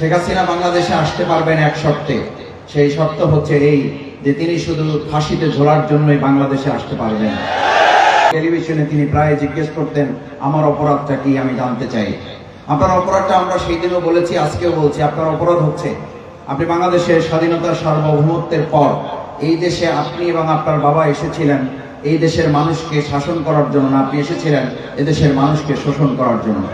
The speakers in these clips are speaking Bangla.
শেখ হাসিনা বাংলাদেশে আসতে পারবেন এক শর্তে। সেই শর্ত হচ্ছে এই যে তিনি শুধু ফাঁসিতে ঝোলার জন্যই বাংলাদেশে আসতে পারবেন। টেলিভিশনে তিনি প্রায় জিজ্ঞেস করতেন, আমার অপরাধটা কি আমি জানতে চাই? আপনার অপরাধটা আমরা সেই দিনও বলেছি, আজকেও বলছি। আপনার অপরাধ হচ্ছে, আপনি বাংলাদেশের স্বাধীনতার সার্বভৌমত্বের পর এই দেশে আপনি এবং আপনার বাবা এসেছিলেন, এই দেশের মানুষকে শাসন করার জন্য আপনি এসেছিলেন এদেশের মানুষকে শোষণ করার জন্য।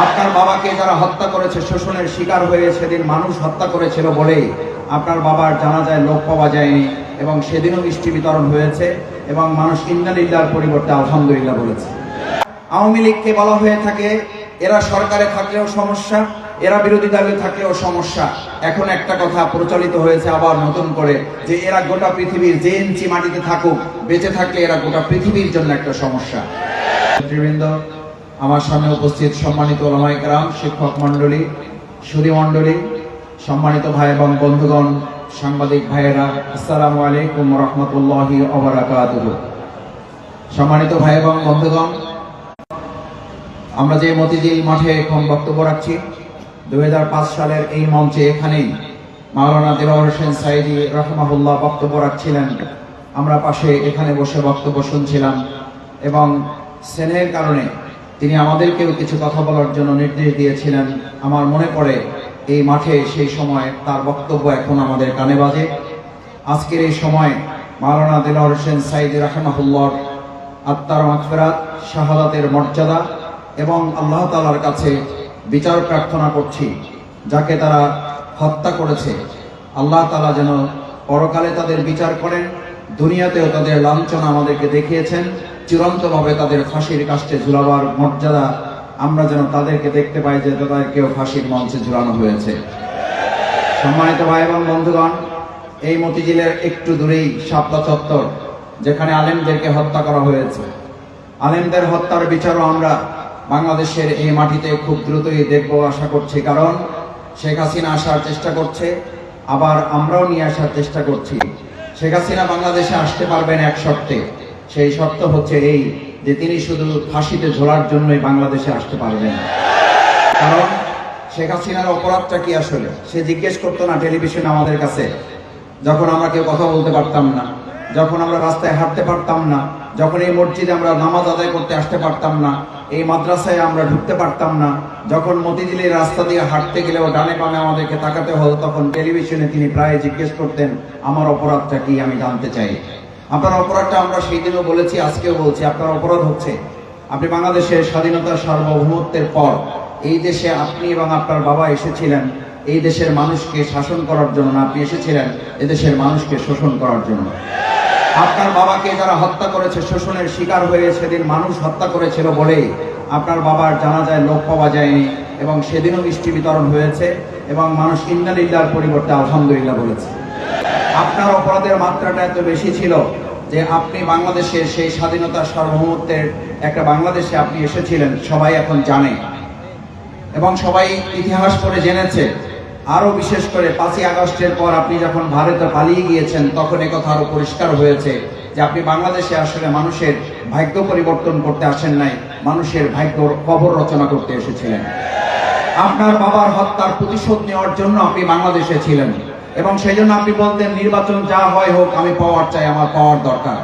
আপনার বাবাকে যারা হত্যা করেছে, শোষণের শিকার হয়ে সেদিন মানুষ হত্যা করেছিল বলেই আপনার বাবার জানাজায় লোক পাওয়া যায়নি এবং সেদিনও মিষ্টি বিতরণ হয়েছে এবং মানুষ ইন্দালিল্লার পরিবর্তে আলহামদুলিল্লাহ বলেছে। আওয়ামী লীগকে বলা হয়ে থাকে, এরা সরকারে থাকলেও সমস্যা, এরা বিরোধী দলে থাকলেও সমস্যা। এখন একটা কথা প্রচলিত হয়েছে আবার নতুন করে, যে এরা গোটা পৃথিবীর যে ইঞ্চি মাটিতে থাকুক, বেঁচে থাকলে এরা গোটা পৃথিবীর জন্য একটা সমস্যা। নেতৃবৃন্দ আমার সামনে উপস্থিত সম্মানিত ওলামাইকরাম শিক্ষক মণ্ডলী সুদী মণ্ডলী, সম্মানিত ভাই এবং বন্ধুগণ, সাংবাদিক ভাইয়েরা, আসসালামু আলাইকুম রহমতুল্লাহি সম্মানিত ভাই এবং বন্ধুগণ, আমরা যে মতিঝিল মাঠে এখন বক্তব্য রাখছি, দুই হাজার পাঁচ সালের এই মঞ্চে এখানেই মাওলানা দিলওয়ার হোসেন সাইদি রহমাহুল্লাহ বক্তব্য রাখছিলেন। আমরা পাশে এখানে বসে বক্তব্য শুনছিলাম এবং স্নেহের কারণে তিনি আমাদেরকেও কিছু কথা বলার জন্য নির্দেশ দিয়েছিলেন। আমার মনে পড়ে, এই মাঠে সেই সময় তার বক্তব্য এখন আমাদের কানে বাজে। আজকের এই সময় মাওলানা দিলওয়ার হোসেন সাইদি রহমাহুল্লাহর আত্মার মাগফিরাত, শাহাদাতের মর্যাদা এবং আল্লাহ তালার কাছে বিচার প্রার্থনা করছি, যাকে তারা হত্যা করেছে। আল্লাহ তালা যেন পরকালে তাদের বিচার করেন, দুনিয়াতেও তাদের লাঞ্ছনা আমাদেরকে দেখিয়েছেন। চূড়ান্তভাবে তাদের ফাঁসির কাষ্টে ঝুলাবার মর্যাদা আমরা যেন তাদেরকে দেখতে পাই যে তাদেরকেও ফাঁসির মঞ্চে ঝুলানো হয়েছে। সম্মানিত ভাই এবং বন্ধুগণ, এই মতিঝিলের একটু দূরেই শাপলা চত্বর, যেখানে আলেমদেরকে হত্যা করা হয়েছে। আলেমদের হত্যার বিচারও আমরা বাংলাদেশের এই মাটিতে খুব দ্রুতই দেখব আশা করছি, কারণ শেখ হাসিনা আসার চেষ্টা করছে, আবার আমরাও নিয়ে আসার চেষ্টা করছি। শেখ হাসিনা বাংলাদেশে আসতে পারবেন এক শর্তে। সেই শর্ত হচ্ছে এই যে তিনি শুধু ফাঁসিতে ঝোলার জন্যই বাংলাদেশে আসতে পারবেন। কারণ শেখ হাসিনার অপরাধটা কি আসলে? সে জিজ্ঞেস করতো না টেলিভিশনে আমাদের কাছে, যখন আমরা কেউ কথা বলতে পারতাম না, যখন আমরা রাস্তায় হাঁটতে পারতাম না, যখন এই মসজিদে আমরা নামাজ আদায় করতে আসতে পারতাম না, এই মাদ্রাসায় আমরা ঢুকতে পারতাম না, যখন মতিঝিলের রাস্তা দিয়ে হাঁটতে গেলেও ডানে বামে আমাদেরকে তাকাতে হতো তখন টেলিভিশনে তিনি প্রায় জিজ্ঞেস করতেন, আমার অপরাধটা কি? আমি জানতে চাই। আপনার অপরাধটা আমরা সেই দিনও বলেছি, আজকেও বলছি, আপনার অপরাধ হচ্ছে। আপনি বাংলাদেশের স্বাধীনতার সার্বভৌমত্বের পর এই দেশে আপনি এবং আপনার বাবা এসেছিলেন, এই দেশের মানুষকে শাসন করার জন্য, আপনি এসেছিলেন এদেশের মানুষকে শোষণ করার জন্য। আপনার বাবাকে যারা হত্যা করেছে, শোষণের শিকার হয়ে সেদিন মানুষ হত্যা করেছিল বলেই আপনার বাবার জানা যায় লোক পাওয়া যায়নি এবং সেদিনও মিষ্টি বিতরণ হয়েছে এবং মানুষ ইন্দালিল্লার পরিবর্তে আলহামদুলিল্লাহ বলেছে। আপনার অপরাধের মাত্রাটা এত বেশি ছিল যে আপনি বাংলাদেশের সেই স্বাধীনতার সার্বভৌমত্বের একটা বাংলাদেশে আপনি এসেছিলেন, সবাই এখন জানে। এবং সবাই ইতিহাস পড়ে জেনেছে। আরও বিশেষ করে পাঁচই আগস্টের পর আপনি যখন ভারতে পালিয়ে গিয়েছেন, তখন কথা আরও পরিষ্কার হয়েছে যে আপনি বাংলাদেশে আসলে মানুষের ভাগ্য পরিবর্তন করতে আসেন নাই, মানুষের ভাগ্যর কবর রচনা করতে এসেছিলেন। আপনার বাবার হত্যার প্রতিশোধ নেওয়ার জন্য আপনি বাংলাদেশে ছিলেন। এবং সেই জন্য আপনি বলতেন, নির্বাচন যা হয় হোক, আমি পাওয়ার চাই, আমার পাওয়ার দরকার।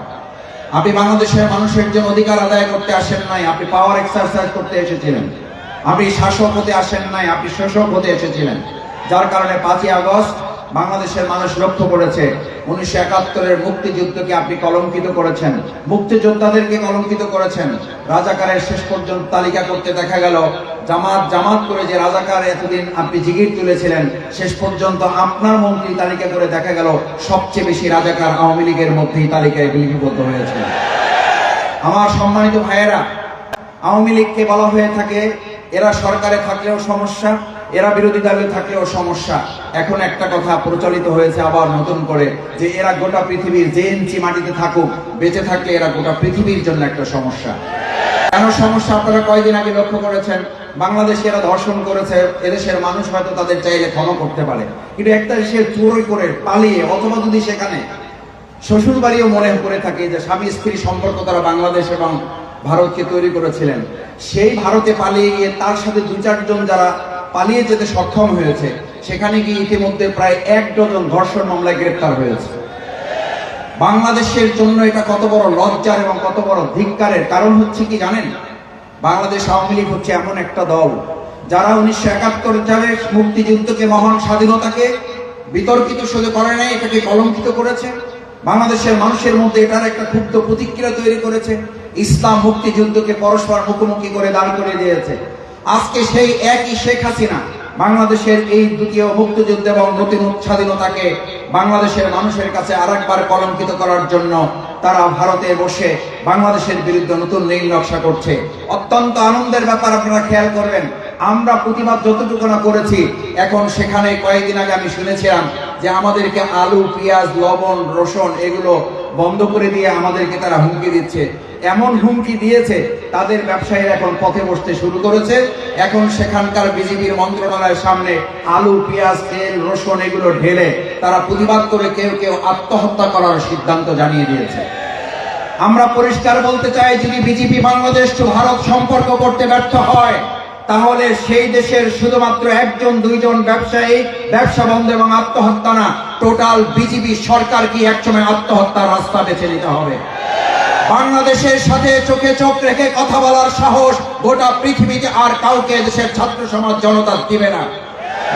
আপনি বাংলাদেশের মানুষের জন্য অধিকার আদায় করতে আসেন নাই, আপনি পাওয়ার এক্সারসাইজ করতে এসেছিলেন। আপনি শাসক হতে আসেন নাই, আপনি শোষক হতে এসেছিলেন। যার কারণে পাঁচই আগস্ট বাংলাদেশের মানুষ লক্ষ্য করেছে। উনিশশো একাত্তরের মুক্তিযুদ্ধকে আপনি কলঙ্কিত করেছেন। মুক্তিযোদ্ধাদেরকে কলঙ্কিত করেছেন। রাজাকারের শেষ পর্যন্ত তালিকা করতে দেখা গেল, জামাত জামাত করে যে রাজাকার এতদিন আপনি জিগির তুলেছিলেন, শেষ পর্যন্ত আপনার মন্ত্রী তালিকা করে দেখা গেল, সবচেয়ে বেশি রাজাকার আওয়ামী লীগের মধ্যেই তালিকায় লিপিবদ্ধ হয়েছে। আমার সম্মানিত ভাইয়েরা, আওয়ামী লীগকে বলা হয়ে থাকে এরা সরকারে থাকলেও সমস্যা, এরা বিরোধী দলে থাকলেও সমস্যা। এখন একটা কথা প্রচলিত হয়েছে আবার নতুন করে, যে এরা গোটা পৃথিবীর যে ইঞ্চি মাটিতে থাকুক, বেঁচে থাকলে এরা গোটা পৃথিবীর জন্য একটা সমস্যা। কেন সমস্যা আপনারা কয়দিন আগে লক্ষ্য করেছেন? বাংলাদেশে এরা ধর্ষণ করেছে, এদেশের মানুষ হয়তো তাদের চাইলে ক্ষমা করতে পারে। কিন্তু একটা দেশের চোরই করে পালিয়ে, অথবা যদি সেখানে শ্বশুর বাড়িও মনে করে থাকে যে স্বামী স্ত্রী সম্পর্ক তারা বাংলাদেশ এবং ভারতকে তৈরি করেছিলেন। সেই ভারতে পালিয়ে গিয়ে তার সাথে দু চারজন যারা পালিয়ে যেতে সক্ষম হয়েছে, সেখানে গিয়ে ইতিমধ্যে প্রায় এক ডজন ধর্ষণ মামলায় গ্রেপ্তার হয়েছে। বাংলাদেশের জন্য এটা কত বড় লজ্জার এবং কত বড় ধিক্কারের কারণ হচ্ছে কি জানেন? বাংলাদেশ আওয়ামী লীগ হচ্ছে এমন একটা দল, যারা উনিশশো একাত্তর সালের মুক্তিযুদ্ধকে মহান স্বাধীনতাকে বিতর্কিত শুধু করে নাই, এটাকে কলঙ্কিত করেছে। বাংলাদেশের মানুষের মধ্যে এটার একটা ক্ষুব্ধ প্রতিক্রিয়া তৈরি করেছে। ইসলাম মুক্তিযুদ্ধকে পরস্পর মুখোমুখি করে দাঁড় করে দিয়েছে। আজকে সেই একই শেখ হাসিনা বাংলাদেশের এই দ্বিতীয় মুক্তিযুদ্ধ এবং নতুন স্বাধীনতাকে বাংলাদেশের মানুষের কাছে আরেকবার কলঙ্কিত করার জন্য তারা ভারতে বসে বাংলাদেশের বিরুদ্ধে নতুন নীল নকশা করছে। অত্যন্ত আনন্দের ব্যাপার আপনারা খেয়াল করবেন। আমরা প্রতিবাদ যতটুকু না করেছি, এখন সেখানে কয়েকদিন আগে আমি শুনেছিলাম যে আমাদেরকে আলু, পেঁয়াজ, লবণ, রসুন এগুলো বন্ধ করে দিয়ে আমাদেরকে তারা হুমকি দিচ্ছে। এমন হুমকি দিয়েছে, তাদের ব্যবসায়ীরা এখন পথে বসতে শুরু করেছে। এখন সেখানকার বিজেপির মন্ত্রণালয়ের সামনে আলু, পেঁয়াজ, তেল, রসুন এগুলো ঢেলে তারা প্রতিবাদ করে কেউ কেউ আত্মহত্যা করার সিদ্ধান্ত জানিয়ে দিয়েছে। আমরা পরিষ্কার বলতে চাই, যদি বিজেপি বাংলাদেশ, ভারত সম্পর্ক করতে ব্যর্থ হয় তাহলে সেই দেশের শুধুমাত্র একজন, দুইজন ব্যবসায়ী, ব্যবসা বন্ধ এবং আত্মহত্যা না, টোটাল বিজেপি সরকার কি একসময় আত্মহত্যার রাস্তা বেছে নিতে হবে। বাংলাদেশের সাথে চোখে চোখ রেখে কথা বলার সাহস গোটা পৃথিবীতে আর কাউকে দেশের ছাত্র সমাজ, জনতা দিবে না।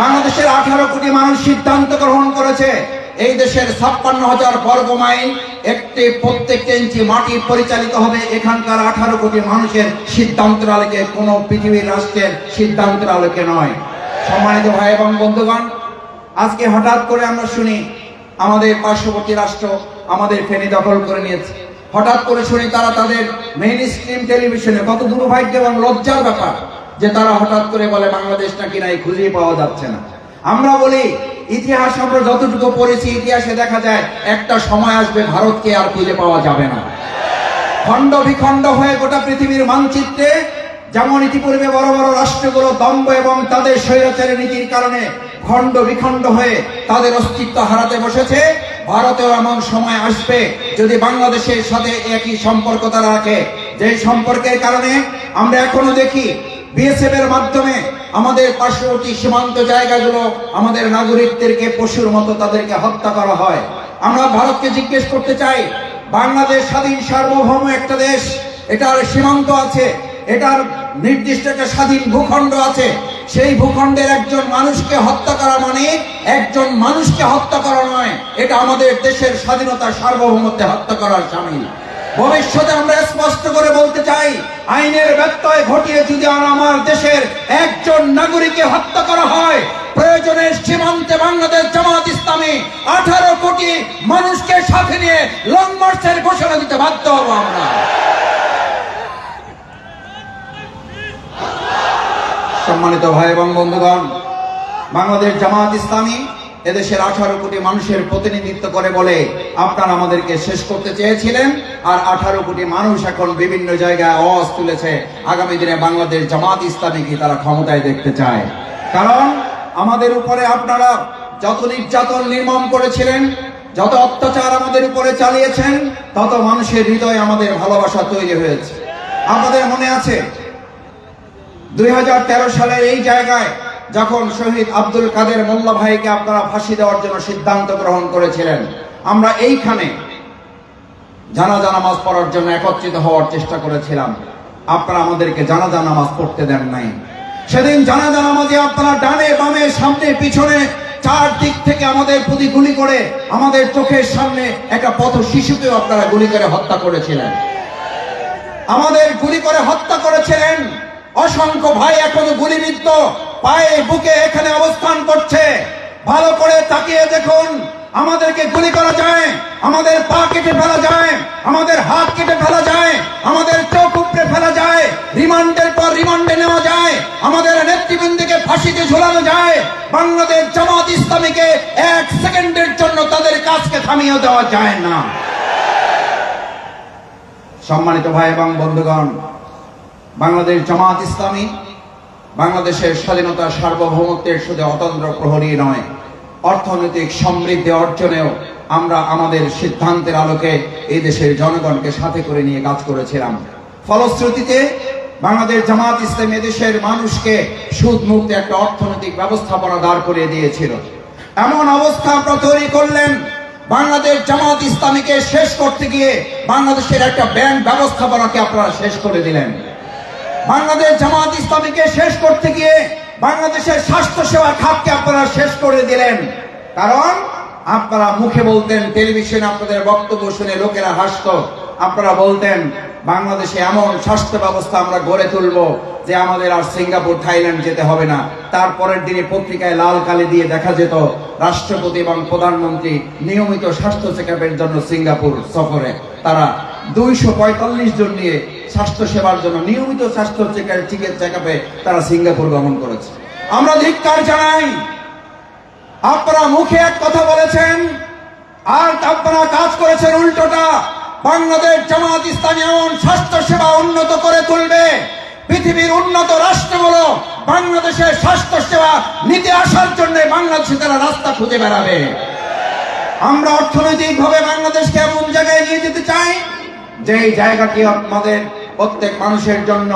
বাংলাদেশের আঠারো কোটি মানুষ সিদ্ধান্ত গ্রহণ করেছে। এই দেশের ছাপ্পান্ন হাজার বর্গ মাইল একটি প্রত্যেকটা ইঞ্চি মাটি পরিচালিত হবে। এখানকার আঠারো কোটি মানুষের সিদ্ধান্তের আলোকে কোনো পৃথিবীর রাষ্ট্রের সিদ্ধান্তের আলোকে নয়। সম্মানিত ভাই এবং বন্ধুগণ, আজকে হঠাৎ করে আমরা শুনি, আমাদের পার্শ্ববর্তী রাষ্ট্র আমাদের ফেনী দখল করে নিয়েছে। হঠাৎ করে শুনি তারা তাদের মেইন স্ট্রিম টেলিভিশনে কত দুর্ভাগ্য এবং লজ্জার ব্যাপার, যে তারা হঠাৎ করে বলে, বাংলাদেশ নাকি নাই খুঁজে পাওয়া যাচ্ছে না। আমরা বলি ইতিহাস আমরা যতটুকু পড়েছি, ইতিহাসে দেখা যায় একটা সময় আসবে ভারতকে আর খুঁজে পাওয়া যাবে না। খণ্ড বিখণ্ড হয়ে গোটা পৃথিবীর মানচিত্রে যেমন ইতিপূর্বে বড় বড় রাষ্ট্রগুলো দম্ভ এবং তাদের স্বৈরাচারী নীতির কারণে খণ্ড বিখণ্ড হয়ে তাদের অস্তিত্ব হারাতে বসেছে, ভারতেও এমন সময় আসবে যদি বাংলাদেশের সাথে একই সম্পর্ক তারা রাখে। যে সম্পর্কের কারণে আমরা এখনও দেখি বিএসএফ এর মাধ্যমে আমাদের পার্শ্ববর্তী সীমান্ত জায়গাগুলো আমাদের নাগরিকদেরকে পশুর মতো তাদেরকে হত্যা করা হয়। আমরা ভারতকে জিজ্ঞেস করতে চাই, বাংলাদেশ স্বাধীন সার্বভৌম একটা দেশ, এটার সীমান্ত আছে, এটার নির্দিষ্ট একটা স্বাধীন ভূখণ্ড আছে, সেই ভূখণ্ডের একজন মানুষকে হত্যা করা মানে একজন মানুষকে হত্যা করা নয়, এটা আমাদের দেশের স্বাধীনতা সার্বভৌমত্বে হত্যা করার সামিল। ভবিষ্যতে আমরা স্পষ্ট করে বলতে চাই, আইনের ব্যত্যয় ঘটিয়ে যদি আর আমার দেশের একজন নাগরিককে হত্যা করা হয়, প্রয়োজনে সীমান্তে বাংলাদেশ জামাত ইসলামী আঠারো কোটি মানুষকে সাথে নিয়ে লং মার্চের ঘোষণা দিতে বাধ্য হব আমরা। সম্মানিত ভাই এবং বন্ধুগণ, বাংলাদেশ জামাত ইসলামী এদেশের আঠারো কোটি মানুষের প্রতিনিধিত্ব করে বলে আপনারা আমাদেরকে শেষ করতে চেয়েছিলেন, আর আঠারো কোটি মানুষ এখন বিভিন্ন জায়গায় আওয়াজ তুলেছে। আগামী দিনে বাংলাদেশ জামাত ইসলামীকে তারা ক্ষমতায় দেখতে চায়। কারণ আমাদের উপরে আপনারা যত নির্যাতন নির্মম করেছিলেন, যত অত্যাচার আমাদের উপরে চালিয়েছেন, তত মানুষের হৃদয়ে আমাদের ভালোবাসা তৈরি হয়েছে। আপনাদের মনে আছে, দুই সালে এই জায়গায় যখন শহীদ আব্দুল কাদের মোল্লা ভাইকে আপনারা ফাঁসি দেওয়ার জন্য সিদ্ধান্ত গ্রহণ করেছিলেন, আমরা এইখানে জানাজা নামাজ পড়ার জন্য একত্রিত হওয়ার চেষ্টা করেছিলাম। আপনারা আমাদেরকে জানাজা নামাজ পড়তে দেন নাই। সেদিন জানাজা নামাজে আপনারা ডানে বামে সামনে পিছনে চার দিক থেকে আমাদের প্রতি গুলি করে আমাদের চোখের সামনে একটা পথ শিশুকেও আপনারা গুলি করে হত্যা করেছিলেন। আমাদের গুলি করে হত্যা করেছিলেন। অসংখ্য ভাই এখনও গুলিবিদ্ধ। পায়ে বুকে এখানে অবস্থান করছে। ভালো করে তাকিয়ে দেখুন, আমাদেরকে গুলি করা যায়, আমাদের পা কেটে ফেলা যায়, আমাদের হাত কেটে ফেলা যায়, আমাদের চোখ উপড়ে ফেলা যায়, রিমান্ডের পর রিমান্ডে নেওয়া যায়, আমাদের নেতৃবৃন্দকে ফাঁসিতে ঝোলানো যায়, বাংলাদেশ জামাত ইসলামীকে এক সেকেন্ডের জন্য তাদের কাজকে থামিয়ে দেওয়া যায় না। সম্মানিত ভাই এবং বন্ধুগণ, বাংলাদেশ জামাত ইসলামী বাংলাদেশের স্বাধীনতা সার্বভৌমত্বের শুধু অতন্ত্র প্রহরী নয়। অর্থনৈতিক সমৃদ্ধি অর্জনেও আমরা আমাদের সিদ্ধান্তের আলোকে এই দেশের জনগণকে সাথে করে নিয়ে কাজ করেছিলাম। ফলশ্রুতিতে বাংলাদেশ জামাত ইসলামী দেশের মানুষকে সুদ মুক্ত একটা অর্থনৈতিক ব্যবস্থাপনা দাঁড় করিয়ে দিয়েছিল। এমন অবস্থা আপনারা তৈরি করলেন বাংলাদেশ জামাত ইসলামীকে শেষ করতে গিয়ে বাংলাদেশের একটা ব্যাংক ব্যবস্থাপনাকে আপনারা শেষ করে দিলেন। বাংলাদেশ জামাত ইসলামীকে শেষ করতে গিয়ে বাংলাদেশের স্বাস্থ্য সেবা খাতকে আপনারা শেষ করে দিলেন। কারণ আপনারা মুখে বলতেন, টেলিভিশনে আপনাদের বক্তব্য শুনে লোকেরা হাসত। আপনারা বলতেন, বাংলাদেশে এমন স্বাস্থ্য ব্যবস্থা আমরা গড়ে তুলব যে আমাদের আর সিঙ্গাপুর, থাইল্যান্ড যেতে হবে না। তারপরের দিনে পত্রিকায় লাল কালি দিয়ে দেখা যেত, রাষ্ট্রপতি এবং প্রধানমন্ত্রী নিয়মিত স্বাস্থ্য চেক জন্য সিঙ্গাপুর সফরে। তারা দুইশো পঁয়তাল্লিশ জন নিয়ে স্বাস্থ্য সেবার জন্য নিয়মিত স্বাস্থ্য চেক তারা সিঙ্গাপুর গমন করেছে। আমরা ধিক্কার জানাই, আপনারা মুখে এক কথা বলেছেন, আর আপনারা কাজ করেছেন উল্টোটা। বাংলাদেশ জামাত ইসলামী এমন স্বাস্থ্য সেবা উন্নত করে তুলবে, পৃথিবীর উন্নত রাষ্ট্রগুলো বাংলাদেশের স্বাস্থ্য সেবা নিতে আসার জন্য বাংলাদেশে তারা রাস্তা খুঁজে বেড়াবে। আমরা অর্থনৈতিকভাবে বাংলাদেশকে এমন জায়গায় নিয়ে যেতে চাই যে জায়গাটি আমাদের প্রত্যেক মানুষের জন্য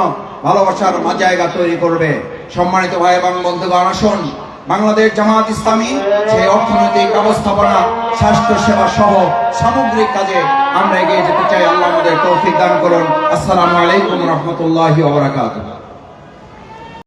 ভালোবাসার জায়গা তৈরি করবে। সম্মানিত ভাই এবং বন্ধুগণ, আসুন। বাংলাদেশ জামাত ইসলামী সেই অর্থনৈতিক ব্যবস্থাপনা, স্বাস্থ্য সেবা সহ সামগ্রিক কাজে আমরা এগিয়ে যেতে চাই। আল্লাহ আমাদের তৌফিক দান করুন। আসসালামু আলাইকুম রহমতুল্লাহ ওয়া বারাকাতুহু।